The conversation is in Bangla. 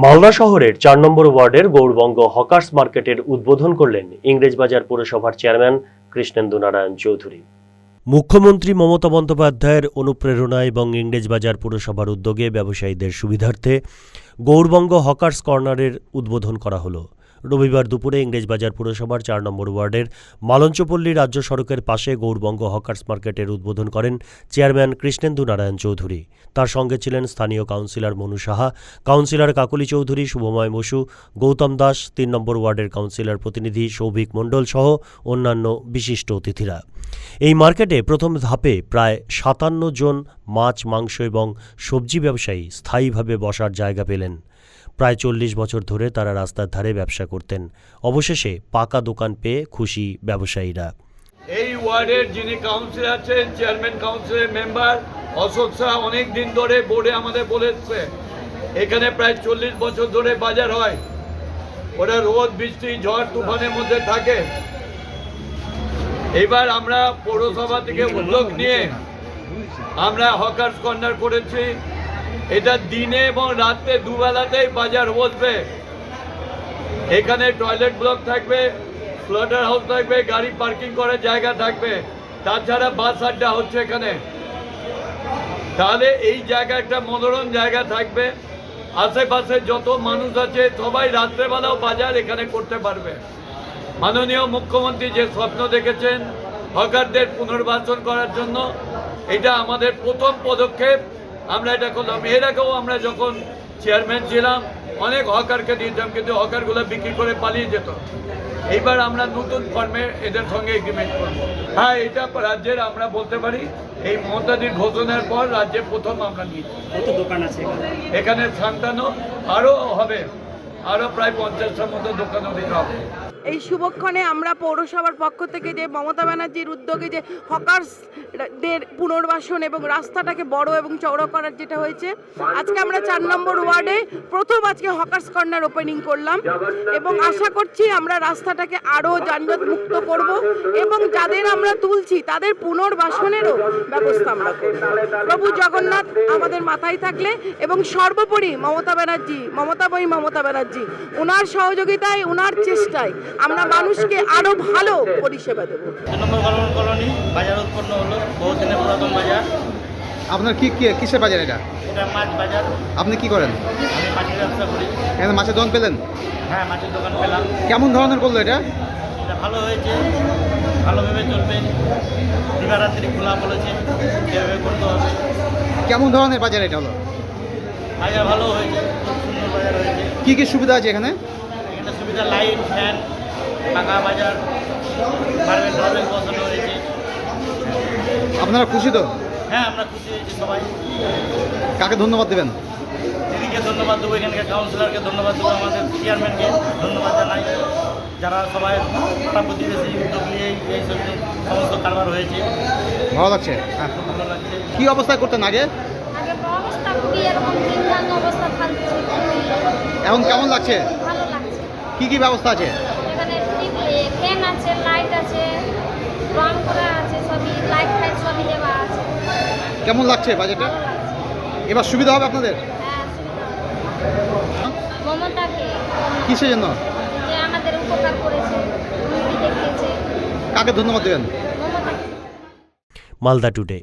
মালদা শহরের চার নম্বর ওয়ার্ডের গৌরবঙ্গ হকার্স মার্কেটের উদ্বোধন করলেন ইংরেজবাজার পুরসভার চেয়ারম্যান কৃষ্ণেন্দু নারায়ণ চৌধুরী। মুখ্যমন্ত্রী মমতা বন্দ্যোপাধ্যায়ের অনুপ্রেরণা এবং ইংরেজবাজার পুরসভার উদ্যোগে ব্যবসায়ীদের সুবিধার্থে গৌরবঙ্গ হকার্স কর্নারের উদ্বোধন করা হলো। রবিবার দুপুরে ইংরেজবাজার পুরসভার চার নম্বর ওয়ার্ডের মালঞ্চপল্লী রাজ্য সড়কের পাশে গৌরবঙ্গ হকার্স মার্কেটের উদ্বোধন করেন চেয়ারম্যান কৃষ্ণেন্দু নারায়ণ চৌধুরী। তার সঙ্গে ছিলেন স্থানীয় কাউন্সিলর মনু সাহা, কাউন্সিলর কাকলি চৌধুরী শুভময় বসু, গৌতম দাস, তিন নম্বর ওয়ার্ডের কাউন্সিলর প্রতিনিধি সৌভিক মণ্ডল সহ অন্যান্য বিশিষ্ট অতিথিরা। এই মার্কেটে প্রথম ধাপে প্রায় সাতান্ন জন মাছ, মাংস এবং সবজি ব্যবসায়ী স্থায়ীভাবে বসার জায়গা পেলেন। প্রায় চল্লিশ বছর ধরে তারা রাস্তার ধারে ব্যবসা করতেন। অবশেষে পাকা দোকান পেয়ে খুশি ব্যবসায়ীরা। এই ওয়ার্ডের যিনি কাউন্সিল আছেন চেয়ারম্যান কাউন্সিলের মেম্বার অশোক শাহ অনেক দিন ধরে বোর্ডে আমাদের বলেছে, এখানে প্রায় চল্লিশ বছর ধরে বাজার হয়। ওরা রোদ, বৃষ্টি, ঝড়, তুফানের মধ্যে থাকে। এবার আমরা পৌরসভা থেকে উদ্যোগ নিয়ে আমরা হকার্স কর্নার করেছি। এটা দিনে এবং রাত্রে দুবেলাতেই বাজার বসবে। এখানে টয়লেট ব্লক থাকবে স্লটার হাউস থাকবে, গাড়ি পার্কিং করার জায়গা থাকবে। তাছাড়া বাস আড্ডা হচ্ছে এখানে। তাহলে এই জায়গা একটা মনোরম জায়গা থাকবে। আশেপাশে যত মানুষ আছে, সবাই রাত্রেবেলাও বাজার এখানে করতে পারবে। মাননীয় মুখ্যমন্ত্রী যে স্বপ্ন দেখেছেন হকারদের পুনর্বাসন করার জন্য এটা আমাদের প্রথম পদক্ষেপ। আমরা এটা করলাম এর আগেও আমরা যখন চেয়ারম্যান ছিলাম অনেক হকারকে দিয়েছিলাম কিন্তু হকারগুলো বিক্রি করে পালিয়ে যেত। এইবার আমরা নতুন ফর্মে এদের সঙ্গে এগ্রিমেন্ট করব। হ্যাঁ এটা রাজ্যের আমরা বলতে পারি এই মমতাদির ঘোষণার পর রাজ্যে প্রথম আমরা নিয়েছি। কত দোকান আছে এখানে? এখানে সান্তানো আরও হবে আরও প্রায় পঞ্চাশটার মতো দোকানও দিতে হবে। এই শুভক্ষণে আমরা পৌরসভার পক্ষ থেকে যে মমতা ব্যানার্জির উদ্যোগে যে হকার্সদের পুনর্বাসন এবং রাস্তাটাকে বড় এবং চওড়া করার যেটা হয়েছে, আজকে আমরা চার নম্বর ওয়ার্ডে প্রথম আজকে হকার্স কর্নার ওপেনিং করলাম এবং আশা করছি আমরা রাস্তাটাকে আরও যানজট মুক্ত করব এবং যাদের আমরা তুলছি, তাদের পুনর্বাসনেরও ব্যবস্থা আমরা করব। প্রভু জগন্নাথ আমাদের মাথায় থাকলে এবং সর্বোপরি মমতা ব্যানার্জি, মমতাময়ী মমতা ব্যানার্জি ওনার সহযোগিতায় ওনার চেষ্টায় আমরা মানুষকে আরও ভালো পরিষেবা দেবো। কলোনি, বাজার উৎপন্ন হলো। বহুদিনের পুরাতন বাজার। আপনার কি কি কিসের বাজার এটা? এটা মাছ বাজার। আপনি কি করেন? আমি মাটির ব্যবসা করি। এখানে মাছের দোকান পেলেন? হ্যাঁ মাছের দোকান পেলাম। কেমন ধরনের করল এটা? এটা ভালো হয়েছে। ভালোভাবে চলবে। দিবারাত্রি খোলা বলেছে। করতে হবে। কেমন ধরনের বাজার এটা হলো? বাজার ভালো হয়েছে। সুন্দর বাজার হয়েছে। কি কি সুবিধা আছে এখানে? এখানে সুবিধা লাইট ফ্যান পাকা বাজার। মার্বেল টার্বেল বসানো হয়েছে। আপনারা খুশি তো? হ্যাঁ আমরা খুশি হয়েছি সবাই। কাকে ধন্যবাদ দেবেন? দিদিকে ধন্যবাদ দেবো এখানকার কাউন্সিলরকে ধন্যবাদ দেবো আমাদের চেয়ারম্যানকে ধন্যবাদ জানাই। যারা সবাই পাড়া প্রতিবেশী উদ্যোগ নিয়ে এই সব সমস্ত কারবার হয়েছে। ভালো লাগছে? হ্যাঁ। খুব ভালো লাগছে। কি অবস্থায় করতেন আগে? অবস্থা অবস্থা এখন কেমন লাগছে? ভালো লাগছে। কি কি ব্যবস্থা আছে? এখানে আছে লাইট আছে রং করা আছে সবই লাইট কেমন লাগছে বাজেটটা? এবার সুবিধা হবে আপনাদের? হ্যাঁ কিসের জন্য? যে আমাদের উপকার করেছে উন্নতি দেখিয়েছে কাকে ধন্যবাদ দেবেন? মালদা টুডে।